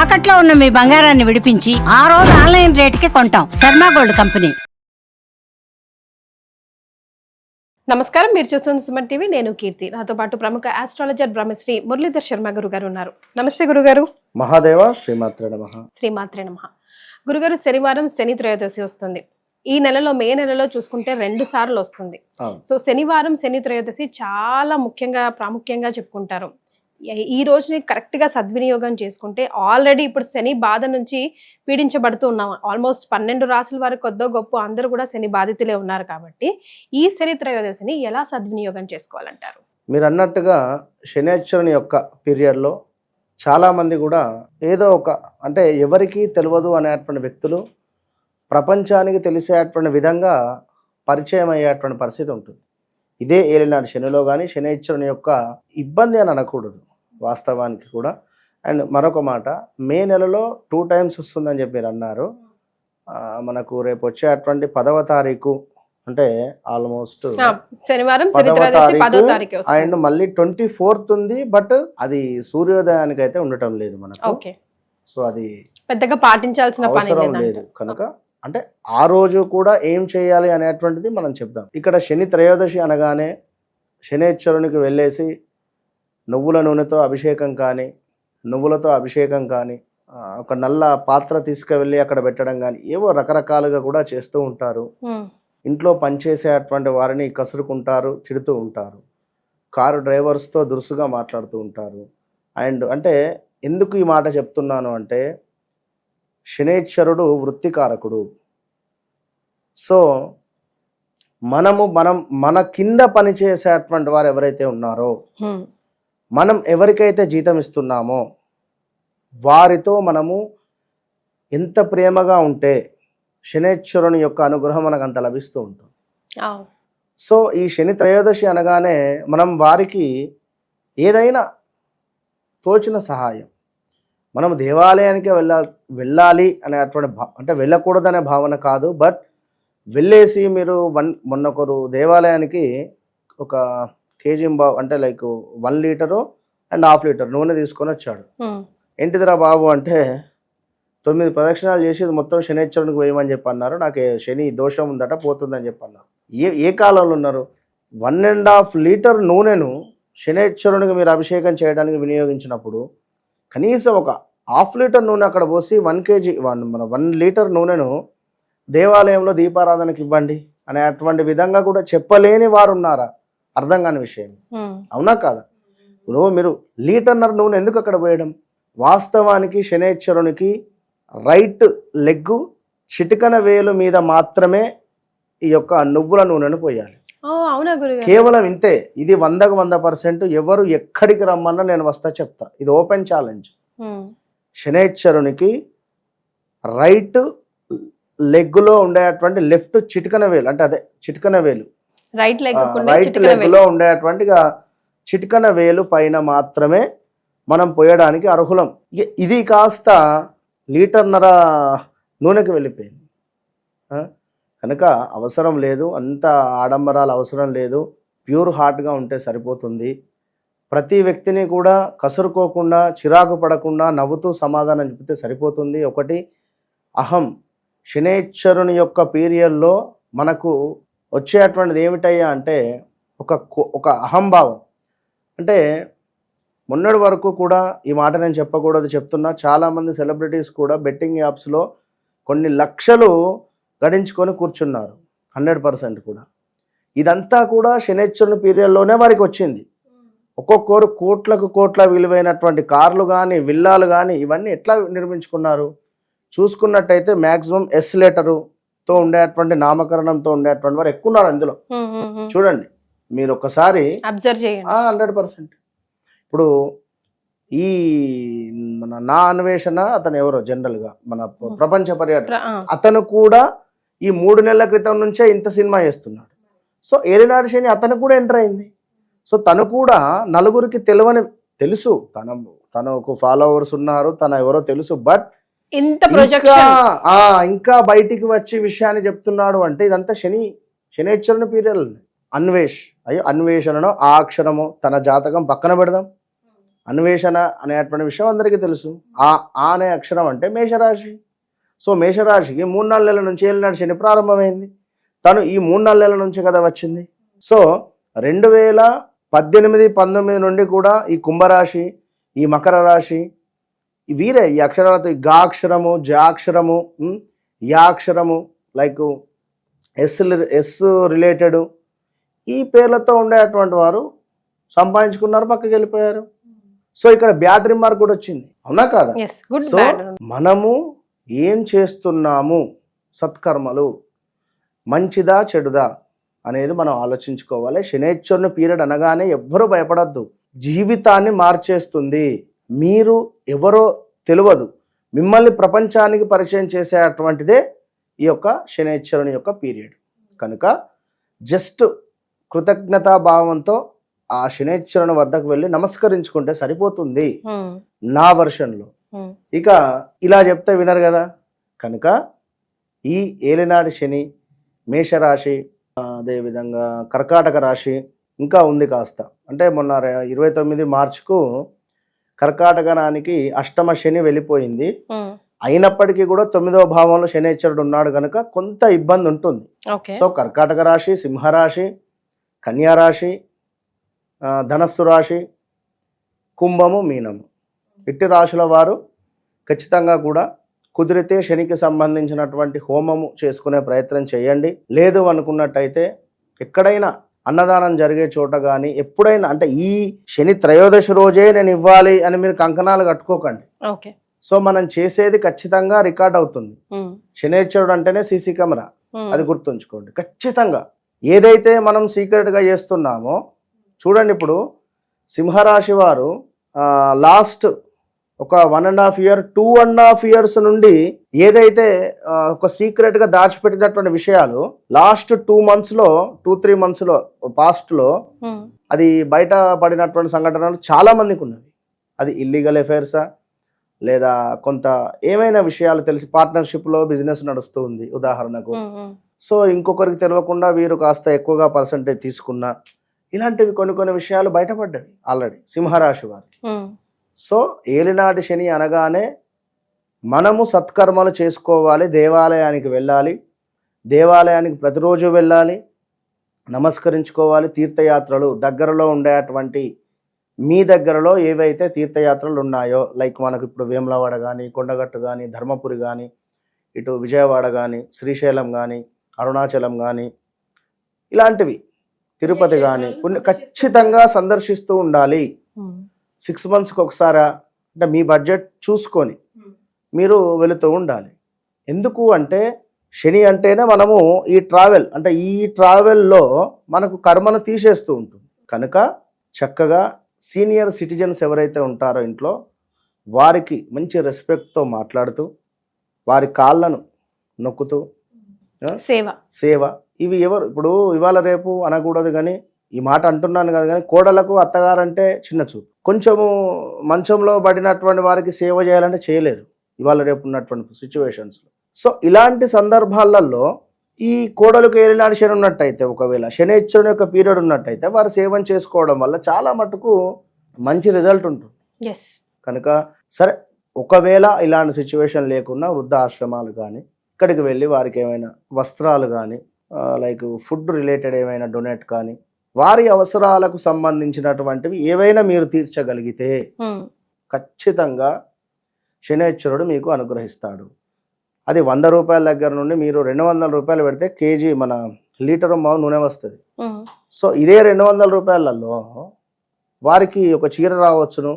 తాకట్లో ఉన్న మీ బంగారాన్ని విడిపించి ఆ రోజు ఆన్లైన్ రేటుకి కొంటాం. Sharma gold company. నమస్కారం. మీరు చూస్తున్న సుమన్ టీవీ నేను కీర్తి. నాతో పాటు ప్రముఖ ఆస్ట్రాలజర్ బ్రహ్మశ్రీ మురళీధర్ శర్మ గురు గారు ఉన్నారు. నమస్తే గురుగారు. మహాదేవ శ్రీమాత్ర నమ. శ్రీమాత్రే నమ. గురుగారు శనివారం శని త్రయోదశి వస్తుంది. ఈ నెలలో మే నెలలో చూసుకుంటే రెండు సార్లు వస్తుంది. సో శనివారం శని త్రయోదశి చాలా ముఖ్యంగా ప్రాముఖ్యంగా చెప్పుకుంటారు. ఈ- రోజుని కరెక్ట్గా సద్వినియోగం చేసుకుంటే ఆల్రెడీ ఇప్పుడు శని బాధ నుంచి పీడించబడుతూ ఉన్నాం. ఆల్మోస్ట్ పన్నెండు రాసుల వారికి కొద్దో గొప్ప అందరూ కూడా శని బాధితులే ఉన్నారు కాబట్టి ఈ శని త్రయోదశిని ఎలా సద్వినియోగం చేసుకోవాలంటారు? మీరు అన్నట్టుగా శనేశ్వరుని యొక్క పీరియడ్లో చాలామంది కూడా ఏదో ఒక అంటే ఎవరికీ తెలియదు అనేటువంటి వ్యక్తులు ప్రపంచానికి తెలిసేటువంటి విధంగా పరిచయం అయ్యేటువంటి పరిస్థితి ఉంటుంది. ఇదే ఏలినాడు శనిలో కానీ శనేశ్వరుని యొక్క ఇబ్బంది అని అనకూడదు. వాస్తవానికి కూడా. అండ్ మరొక మాట మే నెలలో టూ టైమ్స్ వస్తుందని చెప్పి మీరు అన్నారు. మనకు రేపు వచ్చేటువంటి పదవ తారీఖు అంటే ఆల్మోస్ట్ శనివారం అండ్ మళ్ళీ ట్వంటీ ఫోర్త్ ఉంది బట్ అది సూర్యోదయానికి అయితే ఉండటం లేదు మనకు. సో అది పెద్దగా పాటించాల్సిన అవసరం లేదు. కనుక. అంటే ఆ రోజు కూడా ఏం చేయాలి అనేటువంటిది మనం చెప్దాం. ఇక్కడ శని త్రయోదశి అనగానే శనేశ్వరునికి వెళ్ళేసి నువ్వుల నూనెతో అభిషేకం కానీ నువ్వులతో అభిషేకం కానీ ఒక నల్ల పాత్ర తీసుకువెళ్ళి అక్కడ పెట్టడం కానీ ఏవో రకరకాలుగా కూడా చేస్తూ ఉంటారు. ఇంట్లో పనిచేసేటువంటి వారిని కసురుకుంటారు తిడుతూ ఉంటారు. కారు డ్రైవర్స్తో దురుసుగా మాట్లాడుతూ ఉంటారు. అండ్ అంటే ఎందుకు ఈ మాట చెప్తున్నాను అంటే శనేశ్వరుడు వృత్తికారకుడు. సో మనము మనం మన కింద పనిచేసేటువంటి వారు ఎవరైతే ఉన్నారో మనం ఎవరికైతే జీతం ఇస్తున్నామో వారితో మనము ఎంత ప్రేమగా ఉంటే శనేశ్వరుని యొక్క అనుగ్రహం మనకు అంత లభిస్తూ ఉంటుంది. సో ఈ శని త్రయోదశి అనగానే మనం వారికి ఏదైనా తోచిన సహాయం. మనం దేవాలయానికి వెళ్ళా వెళ్ళాలి అనేటువంటి భా అంటే వెళ్ళకూడదనే భావన కాదు. బట్ వెళ్ళేసి మీరు వన్ మొన్న ఒకరు దేవాలయానికి ఒక కేజీ బావు అంటే like one litre and half litre నూనె తీసుకొని వచ్చాడు. ఏంటిదిరా బాబు అంటే తొమ్మిది ప్రదక్షిణాలు చేసి మొత్తం శనేశ్వరునికి వేయమని చెప్పి అన్నారు నాకు శని దోషం ఉందట పోతుందని చెప్పి అన్నారు ఏ ఏ కాలంలో ఉన్నారు? వన్ అండ్ హాఫ్ లీటర్ నూనెను శనేశ్వరునికి మీరు అభిషేకం చేయడానికి వినియోగించినప్పుడు కనీసం ఒక హాఫ్ లీటర్ నూనె అక్కడ పోసి వన్ కేజీ వన్ మన వన్ లీటర్ నూనెను దేవాలయంలో దీపారాధనకి ఇవ్వండి అనే అటువంటి విధంగా కూడా చెప్పలేని వారు ఉన్నారా అర్థం కాని విషయం. అవునా కాదా? ఇప్పుడు మీరు లీటర్నర్ నూనె ఎందుకు అక్కడ పోయడం? వాస్తవానికి శనేశ్వరునికి రైట్ లెగ్గు చిటికన వేలు మీద మాత్రమే ఈ యొక్క నువ్వుల నూనెను పోయాలి. కేవలం ఇంతే. ఇది వందకు వంద పర్సెంట్ ఎవరు ఎక్కడికి రమ్మన్నా నేను వస్తా చెప్తా. ఇది ఓపెన్ ఛాలెంజ్. శనేశ్వరునికి రైట్ లెగ్గులో ఉండేటువంటి లెఫ్ట్ చిటికన వేలు అంటే అదే చిటికన వేలు. రైట్ లెగ్ రైట్ లెగ్లో ఉండేటువంటి ఇక చిటికన వేలు పైన మాత్రమే మనం పోయడానికి అర్హులం. ఇది కాస్త లీటర్నర నూనెకి వెళ్ళిపోయింది? కనుక అవసరం లేదు అంత ఆడంబరాలు అవసరం లేదు ప్యూర్ హార్ట్గా ఉంటే సరిపోతుంది. ప్రతి వ్యక్తిని కూడా కసురుకోకుండా చిరాకు పడకుండా నవ్వుతూ సమాధానం చెప్తే సరిపోతుంది. ఒకటి అహం. శనేశ్వరుని యొక్క పీరియడ్లో మనకు వచ్చేటువంటిది ఏమిటయ్యా అంటే ఒక ఒక అహంభావం. అంటే మొన్నటి వరకు కూడా ఈ మాట నేను చెప్పకూడదు చెప్తున్నా చాలామంది సెలబ్రిటీస్ కూడా బెట్టింగ్ యాప్స్లో కొన్ని లక్షలు గడించుకొని కూర్చున్నారు హండ్రెడ్ పర్సెంట్ కూడా. ఇదంతా కూడా శనేశ్వరుని పీరియడ్లోనే వారికి వచ్చింది. ఒక్కొక్కరు కోట్లకు కోట్ల విలువైనటువంటి కార్లు కానీ విల్లాలు కానీ ఇవన్నీ ఎట్లా నిర్మించుకున్నారు? చూసుకున్నట్టయితే మ్యాక్సిమం ఎస్లేటరు లెటరుతో ఉండేటువంటి నామకరణంతో ఉండేటువంటి వారు ఎక్కువ ఉన్నారు అందులో చూడండి మీరు ఒక్కసారి అబ్జర్వ్ చేయండి. Hundred percent. ఇప్పుడు ఈ మన నా అన్వేషణ అతను ఎవరో జనరల్గా మన ప్ర- ప్రపంచ పర్యటన. అతను కూడా ఈ మూడు నెలల క్రితం నుంచే ఇంత సినిమా చేస్తున్నాడు. సో ఏలినాడు శని అతను కూడా ఎంటర్ అయింది. సో తను కూడా నలుగురికి తెలియని తెలుసు. తన తనకు ఫాలోవర్స్ ఉన్నారు తన ఎవరో తెలుసు. బట్ ఇంత ఇంకా ఆ, ఇంకా బయటికి వచ్చి విషయాన్ని చెప్తున్నాడు అంటే ఇదంతా శని శనేశ్వరుని పీరియడ్ అన్వేష్ అయ్యో అన్వేషణను ఆ అక్షరము తన జాతకం పక్కన పెడదాం. అన్వేషణ అనేటువంటి విషయం అందరికీ తెలుసు. ఆ ఆ అనే అక్షరం అంటే మేషరాశి. సో మేషరాశికి మూడు నాలుగు నెలల నుంచి ఏలినాడు శని ప్రారంభమైంది. తను ఈ మూడు నాలుగు నెలల నుంచి కదా వచ్చింది. సో రెండు వేల పద్దెనిమిది పంతొమ్మిది నుండి కూడా ఈ కుంభరాశి ఈ మకర రాశి వీరే ఈ అక్షరాలతో ఈ గా అక్షరము జా అక్షరము ఉమ్, యా అక్షరము లైక్ ఎస్ ఎస్ రిలేటెడ్ ఈ పేర్లతో ఉండేటువంటి వారు సంపాదించుకున్నారు పక్కకి వెళ్ళిపోయారు. సో ఇక్కడ బ్యాడ్ రిమార్క్ కూడా వచ్చింది. అవునా కాదా? సో మనము ఏం చేస్తున్నాము? సత్కర్మలు మంచిదా చెడుదా అనేది మనం ఆలోచించుకోవాలి. శనేశ్వరుని పీరియడ్ అనగానే ఎవ్వరూ భయపడద్దు. జీవితాన్ని మార్చేస్తుంది. మీరు ఎవరో తెలియదు. మిమ్మల్ని ప్రపంచానికి పరిచయం చేసేటువంటిదే ఈ యొక్క శనేశ్వరుని యొక్క పీరియడ్. కనుక జస్ట్ కృతజ్ఞతా భావంతో ఆ శనేశ్వరుని వద్దకు వెళ్ళి నమస్కరించుకుంటే సరిపోతుంది. నా వర్షన్లో. ఇక ఇలా చెప్తే వినరు కదా? కనుక ఈ ఏలినాటి శని మేషరాశి అదేవిధంగా కర్కాటక రాశి ఇంకా ఉంది కాస్త. అంటే మొన్న ఇరవై తొమ్మిది మార్చుకు కర్కాటకానికి అష్టమ శని వెళ్ళిపోయింది. అయినప్పటికీ కూడా తొమ్మిదవ భావంలో శనేశ్వరుడు ఉన్నాడు కనుక కొంత ఇబ్బంది ఉంటుంది. సో కర్కాటక రాశి సింహరాశి కన్యా రాశి ధనస్సు రాశి కుంభము మీనము. ఇట్టి రాశుల వారు ఖచ్చితంగా కూడా కుదిరితే శనికి సంబంధించినటువంటి హోమము చేసుకునే ప్రయత్నం చేయండి. లేదు అనుకున్నట్టయితే ఎక్కడైనా అన్నదానం జరిగే చోట కానీ ఎప్పుడైనా అంటే ఈ శని త్రయోదశి రోజే నేను ఇవ్వాలి అని మీరు కంకణాలు కట్టుకోకండి. ఓకే. సో మనం చేసేది ఖచ్చితంగా రికార్డ్ అవుతుంది. శనేశ్వరుడు అంటేనే సీసీ కెమెరా. అది గుర్తుంచుకోండి. ఖచ్చితంగా ఏదైతే మనం సీక్రెట్గా చేస్తున్నామో చూడండి ఇప్పుడు సింహరాశి వారు లాస్ట్ ఒక one and half year two and half years నుండి ఏదైతే ఒక సీక్రెట్గా దాచిపెట్టినటువంటి విషయాలు లాస్ట్ టూ మంత్స్లో టూ త్రీ మంత్స్లో పాస్ట్లో అది బయట పడినటువంటి సంఘటనలు చాలా మందికి ఉన్నవి. అది ఇల్లీగల్ అఫైర్సా లేదా కొంత ఏమైనా విషయాలు తెలిసి పార్ట్నర్షిప్లో బిజినెస్ నడుస్తూ ఉంది ఉదాహరణకు. సో ఇంకొకరికి తెలియకుండా వీరు కాస్త ఎక్కువగా పర్సంటేజ్ తీసుకున్నా ఇలాంటివి కొన్ని కొన్ని విషయాలు బయటపడ్డవి ఆల్రెడీ సింహరాశి వారికి. సో ఏలినాటి శని అనగానే మనము సత్కర్మలు చేసుకోవాలి దేవాలయానికి వెళ్ళాలి దేవాలయానికి ప్రతిరోజు వెళ్ళాలి నమస్కరించుకోవాలి తీర్థయాత్రలు దగ్గరలో ఉండేటువంటి మీ దగ్గరలో ఏవైతే తీర్థయాత్రలు ఉన్నాయో లైక్ మనకు ఇప్పుడు వేములవాడ కానీ కొండగట్టు కానీ ధర్మపురి కానీ ఇటు విజయవాడ కానీ శ్రీశైలం కానీ అరుణాచలం కానీ ఇలాంటివి. తిరుపతి కానీ కొన్ని ఖచ్చితంగా సందర్శిస్తూ ఉండాలి. సిక్స్ మంత్స్కి ఒకసారా? అంటే మీ బడ్జెట్ చూసుకొని మీరు వెళుతూ ఉండాలి. ఎందుకు అంటే శని అంటేనే మనము ఈ ట్రావెల్ అంటే ఈ ట్రావెల్లో మనకు కర్మను తీసేస్తూ ఉంటుంది. కనుక చక్కగా సీనియర్ సిటిజన్స్ ఎవరైతే ఉంటారో ఇంట్లో వారికి మంచి రెస్పెక్ట్తో మాట్లాడుతూ వారి కాళ్ళను నొక్కుతూ సేవ. సేవ. ఇవి ఎవరు? ఇప్పుడు ఇవాళ రేపు అనకూడదు కానీ ఈ మాట అంటున్నాను కదా కానీ కోడలకు అత్తగారంటే చిన్న చూపు. కొంచెము మంచంలో పడినటువంటి వారికి సేవ చేయాలంటే చేయలేరు. ఇవాళ రేపు ఉన్నటువంటి సిచ్యువేషన్స్లో సో ఇలాంటి సందర్భాలలో ఈ కోడలకు ఏలినాడు శని ఉన్నట్టయితే ఒకవేళ శనిశ్వరుని యొక్క పీరియడ్ ఉన్నట్టయితే వారు సేవం చేసుకోవడం వల్ల చాలా మటుకు మంచి రిజల్ట్ ఉంటుంది. ఎస్ కనుక సరే ఒకవేళ ఇలాంటి సిచ్యువేషన్ లేకున్నా వృద్ధాశ్రమాలు కానీ ఇక్కడికి వెళ్ళి వారికి ఏమైనా వస్త్రాలు కానీ లైక్ ఫుడ్ రిలేటెడ్ ఏమైనా డొనేట్ కానీ వారి అవసరాలకు సంబంధించినటువంటివి ఏవైనా మీరు తీర్చగలిగితే ఖచ్చితంగా శనేశ్వరుడు మీకు అనుగ్రహిస్తాడు. అది వంద రూపాయల దగ్గర నుండి మీరు రెండు వందల రూపాయలు పెడితే కేజీ మన లీటర్ మావు నూనె వస్తుంది. సో ఇదే రెండు వందల రూపాయలలో వారికి ఒక చీర రావచ్చును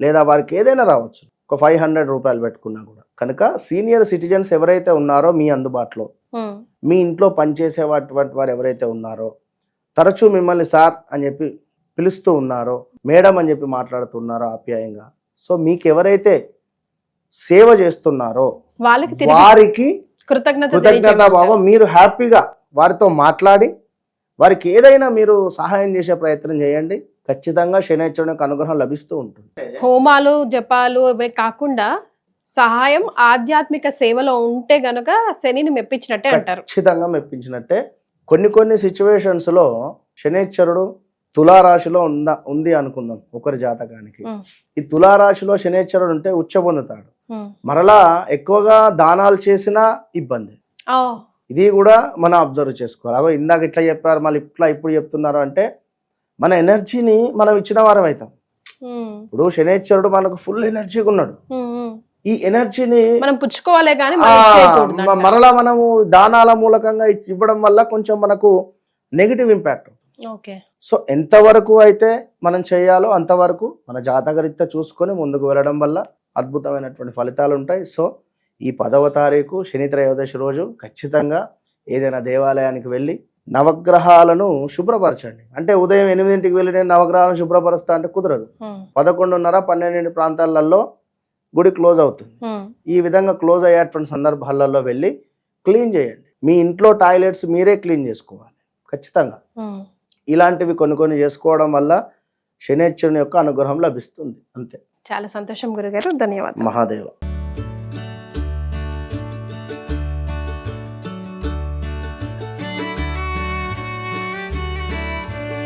లేదా వారికి ఏదైనా రావచ్చు ఒక ఫైవ్ హండ్రెడ్ రూపాయలు పెట్టుకున్నా కూడా. కనుక సీనియర్ సిటిజన్స్ ఎవరైతే ఉన్నారో మీ అందుబాటులో మీ ఇంట్లో పనిచేసేటువంటి వారు ఎవరైతే ఉన్నారో తరచూ మిమ్మల్ని సార్ అని చెప్పి పిలుస్తూ ఉన్నారో మేడం అని చెప్పి మాట్లాడుతున్నారో ఆప్యాయంగా. సో మీకు ఎవరైతే సేవ చేస్తున్నారో వాళ్ళకి వారికి కృతజ్ఞత. భావం మీరు హ్యాపీగా వారితో మాట్లాడి వారికి ఏదైనా మీరు సహాయం చేసే ప్రయత్నం చేయండి. ఖచ్చితంగా శనిశ్వరుని యొక్క అనుగ్రహం లభిస్తూ ఉంటుంది. హోమాలు జపాలు ఇవే కాకుండా సహాయం ఆధ్యాత్మిక సేవలో ఉంటే గనుక శనిని మెప్పించినట్టే అంటారు. ఖచ్చితంగా మెప్పించినట్టే. కొన్ని కొన్ని సిచ్యువేషన్స్లో శనిశ్వరుడు తులారాశిలో ఉన్న ఉంది అనుకుందాం ఒకరి జాతకానికి. ఈ తులారాశిలో శనేశ్వరుడు ఉంటే ఉచ్చ పొందుతాడు. మరలా ఎక్కువగా దానాలు చేసినా ఇబ్బంది. ఇది కూడా మనం అబ్జర్వ్ చేసుకోవాలి. అగో ఇందాక ఇట్లా చెప్పారు మళ్ళీ ఇట్లా ఇప్పుడు చెప్తున్నారు అంటే మన ఎనర్జీని మనం ఇచ్చిన వారం అవుతాం. ఇప్పుడు శనేశ్వరుడు మనకు ఫుల్ ఎనర్జీగా ఉన్నాడు. ఈ ఎనర్జీని మనం పుచ్చుకోవాలే కానీ. మరలా మనము దానాల మూలకంగా ఇవ్వడం వల్ల కొంచెం మనకు నెగిటివ్ ఇంపాక్ట్. ఓకే. సో ఎంతవరకు అయితే మనం చేయాలో అంతవరకు మన జాతకరీత్యా చూసుకొని ముందుకు వెళ్ళడం వల్ల అద్భుతమైనటువంటి ఫలితాలు ఉంటాయి. సో ఈ పదవ తారీఖు శని త్రయోదశి రోజు ఖచ్చితంగా ఏదైనా దేవాలయానికి వెళ్ళి నవగ్రహాలను శుభ్రపరచండి. అంటే ఉదయం ఎనిమిదింటికి వెళ్ళి నేను నవగ్రహాలను శుభ్రపరుస్తా అంటే కుదరదు. పదకొండున్నర పన్నెండు ప్రాంతాలలో గుడి క్లోజ్ అవుతుంది. ఈ విధంగా క్లోజ్ అయ్యేటువంటి సందర్భాలలో వెళ్ళి క్లీన్ చేయండి. మీ ఇంట్లో టాయిలెట్స్ మీరే క్లీన్ చేసుకోవాలి. ఖచ్చితంగా. ఇలాంటివి కొన్ని కొన్ని చేసుకోవడం వల్ల శనేశ్వరుని యొక్క అనుగ్రహం లభిస్తుంది. అంతే. చాలా సంతోషం గురుగారు. ధన్యవాదాలు. మహాదేవ.